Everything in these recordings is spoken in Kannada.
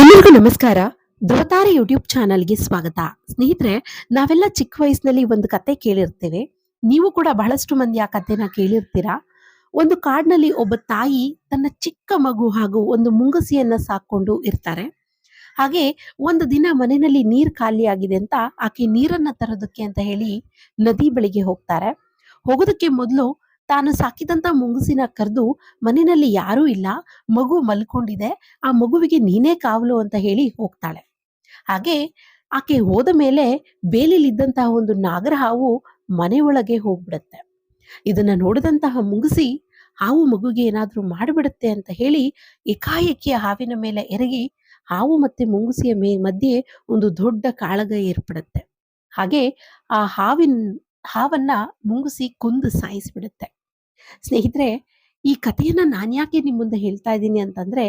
ಎಲ್ಲರಿಗೂ ನಮಸ್ಕಾರ. ಧೃವತಾರೆ ಯೂಟ್ಯೂಬ್ ಚಾನಲ್ಗೆ ಸ್ವಾಗತ. ಸ್ನೇಹಿತರೆ, ನಾವೆಲ್ಲ ಚಿಕ್ಕ ವಯಸ್ಸಿನಲ್ಲಿ ಒಂದು ಕತೆ ಕೇಳಿರ್ತೇವೆ. ನೀವು ಕೂಡ ಬಹಳಷ್ಟು ಮಂದಿ ಆ ಕಥೆನ ಕೇಳಿರ್ತೀರಾ? ಒಂದು ಕಾಡಿನಲ್ಲಿ ಒಬ್ಬ ತಾಯಿ ತನ್ನ ಚಿಕ್ಕ ಮಗು ಹಾಗೂ ಒಂದು ಮುಂಗಸಿಯನ್ನ ಸಾಕೊಂಡು ಇರ್ತಾರೆ. ಹಾಗೆ ಒಂದು ದಿನ ಮನೆಯಲ್ಲಿ ನೀರ್ ಖಾಲಿ ಆಗಿದೆ ಅಂತ ಆಕೆ ನೀರನ್ನ ತರೋದಕ್ಕೆ ಅಂತ ಹೇಳಿ ನದಿ ಬಳಿಗೆ ಹೋಗ್ತಾರೆ. ಹೋಗೋದಕ್ಕೆ ಮೊದಲು ತಾನು ಸಾಕಿದಂತ ಮುಂಗುಸಿನ ಕರೆದು ಮನೆಯಲ್ಲಿ ಯಾರೂ ಇಲ್ಲ. ಮಗು ಮಲ್ಕೊಂಡಿದೆ. ಆ ಮಗುವಿಗೆ ನೀನೇ ಕಾವಲು ಅಂತ ಹೇಳಿ ಹೋಗ್ತಾಳೆ. ಹಾಗೆ ಆಕೆ ಹೋದ ಮೇಲೆ ಬೇಲಿಲಿದ್ದಂತಹ ಒಂದು ನಾಗರಹಾವು ಮನೆ ಒಳಗೆ ಹೋಗ್ಬಿಡುತ್ತೆ. ಇದನ್ನ ನೋಡಿದಂತಹ ಮುಂಗುಸಿ ಹಾವು ಮಗುಗೆ ಏನಾದರೂ ಮಾಡಿಬಿಡುತ್ತೆ ಅಂತ ಹೇಳಿ ಏಕಾಏಕಿಯ ಹಾವಿನ ಮೇಲೆ ಎರಗಿ ಹಾವು ಮತ್ತೆ ಮುಂಗುಸಿಯ ಮೇ, ಮಧ್ಯೆ ಒಂದು ದೊಡ್ಡ ಕಾಳಗ ಏರ್ಪಡುತ್ತೆ. ಹಾಗೆ ಆ ಹಾವಿನ, ಹಾವನ್ನ ಮುಂಗುಸಿ ಕುಂದು ಸಾಯಿಸ್ಬಿಡುತ್ತೆ. ಸ್ನೇಹಿತರೆ, ಈ ಕಥೆಯನ್ನ ನಾನ್ಯಾಕೆ ನಿಮ್ಮ ಮುಂದೆ ಹೇಳ್ತಾ ಇದ್ದೀನಿ ಅಂತಂದ್ರೆ,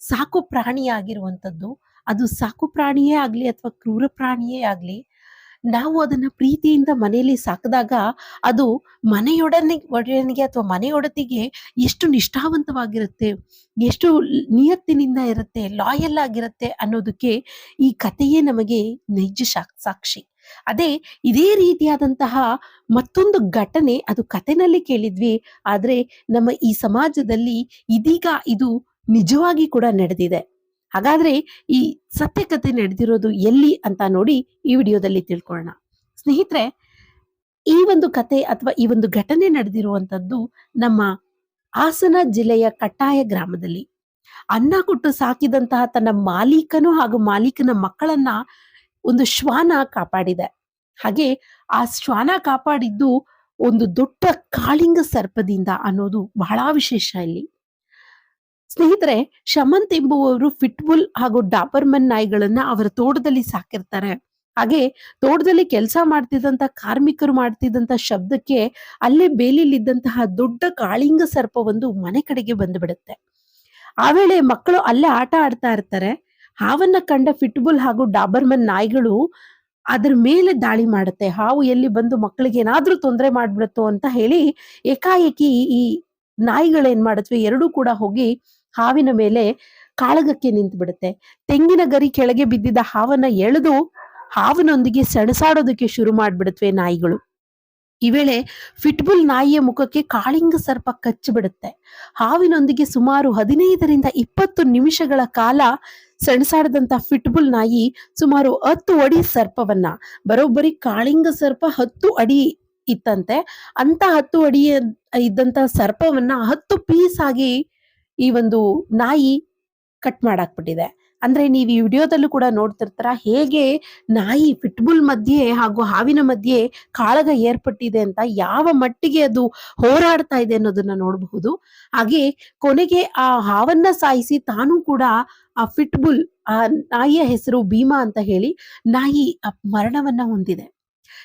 ಸಾಕು ಪ್ರಾಣಿಯಾಗಿರುವಂಥದ್ದು ಅದು ಸಾಕು ಪ್ರಾಣಿಯೇ ಆಗ್ಲಿ ಅಥವಾ ಕ್ರೂರ ಪ್ರಾಣಿಯೇ ಆಗ್ಲಿ, ನಾವು ಅದನ್ನ ಪ್ರೀತಿಯಿಂದ ಮನೆಯಲ್ಲಿ ಸಾಕಿದಾಗ ಅದು ಮನೆಯೊಡನೆ, ಒಡೆಯನಿಗೆ ಅಥವಾ ಮನೆಯೊಡತಿಗೆ ಎಷ್ಟು ನಿಷ್ಠಾವಂತವಾಗಿರುತ್ತೆ, ಎಷ್ಟು ನಿಯತ್ತಿನಿಂದ ಇರುತ್ತೆ ಲಾಯಲ್ ಆಗಿರುತ್ತೆ ಅನ್ನೋದಕ್ಕೆ ಈ ಕಥೆಯೇ ನಮಗೆ ನೈಜ ಸಾಕ್ಷಿ. ಅದೇ ಇದೇ ರೀತಿಯಾದಂತಹ ಮತ್ತೊಂದು ಘಟನೆ ಅದು ಕಥೆನಲ್ಲಿ ಕೇಳಿದ್ವಿ. ಆದ್ರೆ ನಮ್ಮ ಈ ಸಮಾಜದಲ್ಲಿ ಇದೀಗ ಇದು ನಿಜವಾಗಿ ಕೂಡ ನಡೆದಿದೆ. ಹಾಗಾದ್ರೆ ಈ ಸತ್ಯ ಕಥೆ ನಡೆದಿರೋದು ಎಲ್ಲಿ ಅಂತ ನೋಡಿ ಈ ವಿಡಿಯೋದಲ್ಲಿ ತಿಳ್ಕೊಳ್ಳೋಣ. ಸ್ನೇಹಿತರೆ, ಈ ಒಂದು ಕತೆ ಅಥವಾ ಈ ಒಂದು ಘಟನೆ ನಡೆದಿರುವಂತದ್ದು ನಮ್ಮ ಹಾಸನ ಜಿಲ್ಲೆಯ ಕಟ್ಟಾಯ ಗ್ರಾಮದಲ್ಲಿ. ಅನ್ನ ಕೊಟ್ಟು ಸಾಕಿದಂತಹ ತನ್ನ ಮಾಲೀಕನು ಹಾಗೂ ಮಾಲೀಕನ ಮಕ್ಕಳನ್ನ ಒಂದು ಶ್ವಾನ ಕಾಪಾಡಿದೆ. ಹಾಗೆ ಆ ಶ್ವಾನ ಕಾಪಾಡಿದ್ದು ಒಂದು ದೊಡ್ಡ ಕಾಳಿಂಗ ಸರ್ಪದಿಂದ ಅನ್ನೋದು ಬಹಳ ವಿಶೇಷ ಇಲ್ಲಿ. ಸ್ನೇಹಿತರೆ, ಶಮಂತ್ ಎಂಬುವವರು ಫಿಟ್ಬುಲ್ ಹಾಗೂ ಡಾಪರ್ಮನ್ ನಾಯಿಗಳನ್ನ ಅವರ ತೋಟದಲ್ಲಿ ಸಾಕಿರ್ತಾರೆ. ಹಾಗೆ ತೋಟದಲ್ಲಿ ಕೆಲಸ ಮಾಡ್ತಿದ್ದಂತ ಕಾರ್ಮಿಕರು ಮಾಡ್ತಿದ್ದಂತ ಶಬ್ದಕ್ಕೆ ಅಲ್ಲೇ ಬೇಲಿಲಿದ್ದಂತಹ ದೊಡ್ಡ ಕಾಳಿಂಗ ಸರ್ಪ ಒಂದು ಮನೆ ಕಡೆಗೆ ಬಂದು ಬಿಡುತ್ತೆ. ಆ ವೇಳೆ ಮಕ್ಕಳು ಅಲ್ಲೇ ಆಟ ಆಡ್ತಾ ಇರ್ತಾರೆ. ಹಾವನ್ನ ಕಂಡ ಫಿಟ್ಬುಲ್ ಹಾಗೂ ಡಾಬರ್ಮನ್ ನಾಯಿಗಳು ಅದ್ರ ಮೇಲೆ ದಾಳಿ ಮಾಡುತ್ತೆ. ಹಾವು ಎಲ್ಲಿ ಬಂದು ಮಕ್ಕಳಿಗೆ ಏನಾದ್ರೂ ತೊಂದರೆ ಮಾಡ್ಬಿಡುತ್ತೋ ಅಂತ ಹೇಳಿ ಏಕಾಏಕಿ ಈ ನಾಯಿಗಳೇನ್ ಮಾಡುತ್ತವೆ ಎರಡೂ ಕೂಡ ಹೋಗಿ ಹಾವಿನ ಮೇಲೆ ಕಾಳಗಕ್ಕೆ ನಿಂತು ಬಿಡುತ್ತೆ ತೆಂಗಿನ ಗರಿ ಕೆಳಗೆ ಬಿದ್ದಿದ್ದ ಹಾವನ್ನ ಎಳೆದು ಹಾವಿನೊಂದಿಗೆ ಸೆಣಸಾಡೋದಕ್ಕೆ ಶುರು ಮಾಡ್ಬಿಡುತ್ತವೆ ನಾಯಿಗಳು. ಈ ವೇಳೆ ಫಿಟ್ಬುಲ್ ನಾಯಿಯ ಮುಖಕ್ಕೆ ಕಾಳಿಂಗ ಸರ್ಪ ಕಚ್ಚಿಬಿಡುತ್ತೆ. ಹಾವಿನೊಂದಿಗೆ ಸುಮಾರು ಹದಿನೈದರಿಂದ ಇಪ್ಪತ್ತು ನಿಮಿಷಗಳ ಕಾಲ ಸೆಣಸಾಡದಂತ ಫಿಟ್ಬುಲ್ ನಾಯಿ ಸುಮಾರು ಹತ್ತು ಅಡಿ ಸರ್ಪವನ್ನ, ಬರೋಬ್ಬರಿ ಕಾಳಿಂಗ ಸರ್ಪ ಹತ್ತು ಅಡಿ ಇತ್ತಂತೆ. ಅಂತ ಹತ್ತು ಅಡಿ ಇದ್ದಂತ ಸರ್ಪವನ್ನ ಹತ್ತು ಪೀಸ್ ಆಗಿ ಈ ಒಂದು ನಾಯಿ ಕಟ್ ಮಾಡಾಕ್ಬಿಟ್ಟಿದೆ. ಅಂದ್ರೆ ನೀವು ಈ ವಿಡಿಯೋದಲ್ಲೂ ಕೂಡ ನೋಡ್ತಿರ್ತಾರ ಹೇಗೆ ನಾಯಿ ಪಿಟ್ಬುಲ್ ಮಧ್ಯೆ ಹಾಗೂ ಹಾವಿನ ಮಧ್ಯೆ ಕಾಳಗ ಏರ್ಪಟ್ಟಿದೆ ಅಂತ ಯಾವ ಮಟ್ಟಿಗೆ ಅದು ಹೋರಾಡ್ತಾ ಇದೆ ಅನ್ನೋದನ್ನ ನೋಡಬಹುದು. ಹಾಗೆ ಕೊನೆಗೆ ಆ ಹಾವನ್ನ ಸಾಯಿಸಿ ತಾನು ಕೂಡ ಆ ಫಿಟ್ಬುಲ್ ಆ ನಾಯಿಯ ಹೆಸರು ಭೀಮಾ ಅಂತ ಹೇಳಿ ನಾಯಿ ಮರಣವನ್ನ ಹೊಂದಿದೆ.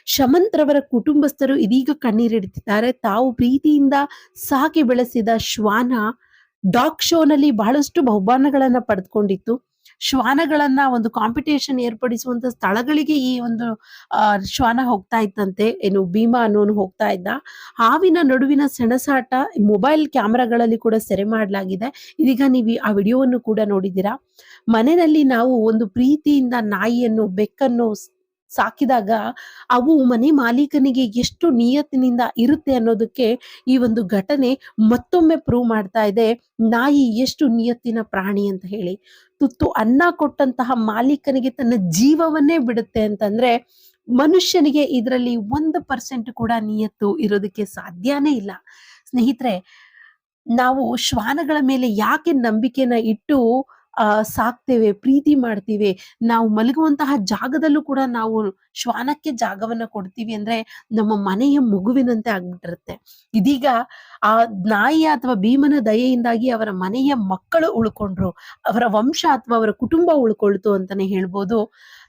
ಶಮಂತ್ರವರ ಕುಟುಂಬಸ್ಥರು ಇದೀಗ ಕಣ್ಣೀರಿಡುತ್ತಿದ್ದಾರೆ ತಾವು ಪ್ರೀತಿಯಿಂದ ಸಾಕಿ ಬೆಳೆಸಿದ ಶ್ವಾನ ಡಾಗ್ ಶೋನಲ್ಲಿ ಬಹಳಷ್ಟು ಬಹುಮಾನಗಳನ್ನ ಪಡೆದುಕೊಂಡಿತ್ತು ಶ್ವಾನಗಳನ್ನ ಒಂದು ಕಾಂಪಿಟೇಷನ್ ಏರ್ಪಡಿಸುವಂತ ಸ್ಥಳಗಳಿಗೆ ಈ ಒಂದು ಶ್ವಾನ ಹೋಗ್ತಾ ಇತ್ತಂತೆ. ಏನು ಭೀಮಾ ಅನ್ನೋನು ಹೋಗ್ತಾ ಇದ್ದ. ಹಾವಿನ ನಡುವಿನ ಸೆಣಸಾಟ ಮೊಬೈಲ್ ಕ್ಯಾಮ್ರಾಗಳಲ್ಲಿ ಕೂಡ ಸೆರೆ ಮಾಡಲಾಗಿದೆ. ಇದೀಗ ನೀವು ಆ ವಿಡಿಯೋವನ್ನು ಕೂಡ ನೋಡಿದ್ದೀರಾ? ಮನೆಯಲ್ಲಿ ನಾವು ಒಂದು ಪ್ರೀತಿಯಿಂದ ನಾಯಿಯನ್ನು, ಬೆಕ್ಕನ್ನು ಸಾಕಿದಾಗ ಅವು ಮನೆ ಮಾಲೀಕನಿಗೆ ಎಷ್ಟು ನಿಯತ್ತಿನಿಂದ ಇರುತ್ತೆ ಅನ್ನೋದಕ್ಕೆ ಈ ಒಂದು ಘಟನೆ ಮತ್ತೊಮ್ಮೆ ಪ್ರೂವ್ ಮಾಡ್ತಾ ಇದೆ. ನಾಯಿ ಎಷ್ಟು ನಿಯತ್ತಿನ ಪ್ರಾಣಿ ಅಂತ ಹೇಳಿ. ತುತ್ತು ಅನ್ನ ಕೊಟ್ಟಂತಹ ಮಾಲೀಕನಿಗೆ ತನ್ನ ಜೀವವನ್ನೇ ಬಿಡುತ್ತೆ ಅಂತಂದ್ರೆ ಮನುಷ್ಯನಿಗೆ ಇದರಲ್ಲಿ ಒಂದು ಪರ್ಸೆಂಟ್ ಕೂಡ ನಿಯತ್ತು ಇರೋದಕ್ಕೆ ಸಾಧ್ಯನೇ ಇಲ್ಲ. ಸ್ನೇಹಿತರೆ, ನಾವು ಶ್ವಾನಗಳ ಮೇಲೆ ಯಾಕೆ ನಂಬಿಕೆನ ಇಟ್ಟು ಸಾಕ್ತೇವೆ, ಪ್ರೀತಿ ಮಾಡ್ತೀವಿ. ನಾವು ಮಲಗುವಂತಹ ಜಾಗದಲ್ಲೂ ಕೂಡ ನಾವು ಶ್ವಾನಕ್ಕೆ ಜಾಗವನ್ನ ಕೊಡ್ತೀವಿ ಅಂದ್ರೆ ನಮ್ಮ ಮನೆಯ ಮಗುವಿನಂತೆ ಆಗ್ಬಿಟ್ಟಿರುತ್ತೆ. ಇದೀಗ ಆ ನಾಯಿ ಅಥವಾ ಭೀಮನ ದಯೆಯಿಂದಾಗಿ ಅವರ ಮನೆಯ ಮಕ್ಕಳು ಉಳ್ಕೊಂಡ್ರು, ಅವರ ವಂಶ ಅಥವಾ ಅವರ ಕುಟುಂಬ ಉಳ್ಕೊಳ್ತು ಅಂತಾನೆ ಹೇಳ್ಬೋದು.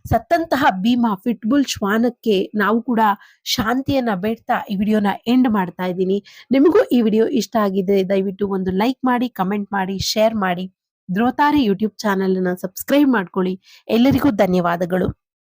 ಸತ್ತಂತಹ ಭೀಮ ಫಿಟ್ಬುಲ್ ಶ್ವಾನಕ್ಕೆ ನಾವು ಕೂಡ ಶಾಂತಿಯನ್ನ ಬೇಡ್ತಾ ಈ ವಿಡಿಯೋನ ಎಂಡ್ ಮಾಡ್ತಾ ಇದ್ದೀನಿ. ನಿಮಗೂ ಈ ವಿಡಿಯೋ ಇಷ್ಟ ಆಗಿದೆ, ದಯವಿಟ್ಟು ಒಂದು ಲೈಕ್ ಮಾಡಿ ಕಮೆಂಟ್ ಮಾಡಿ ಶೇರ್ ಮಾಡಿ. ಧ್ರುವತಾರೆ ಯೂಟ್ಯೂಬ್ ಚಾನೆಲ್ ಸಬ್ಸ್ಕ್ರೈಬ್ ಮಾಡ್ಕೊಳ್ಳಿ. ಎಲ್ಲರಿಗೂ ಧನ್ಯವಾದಗಳು.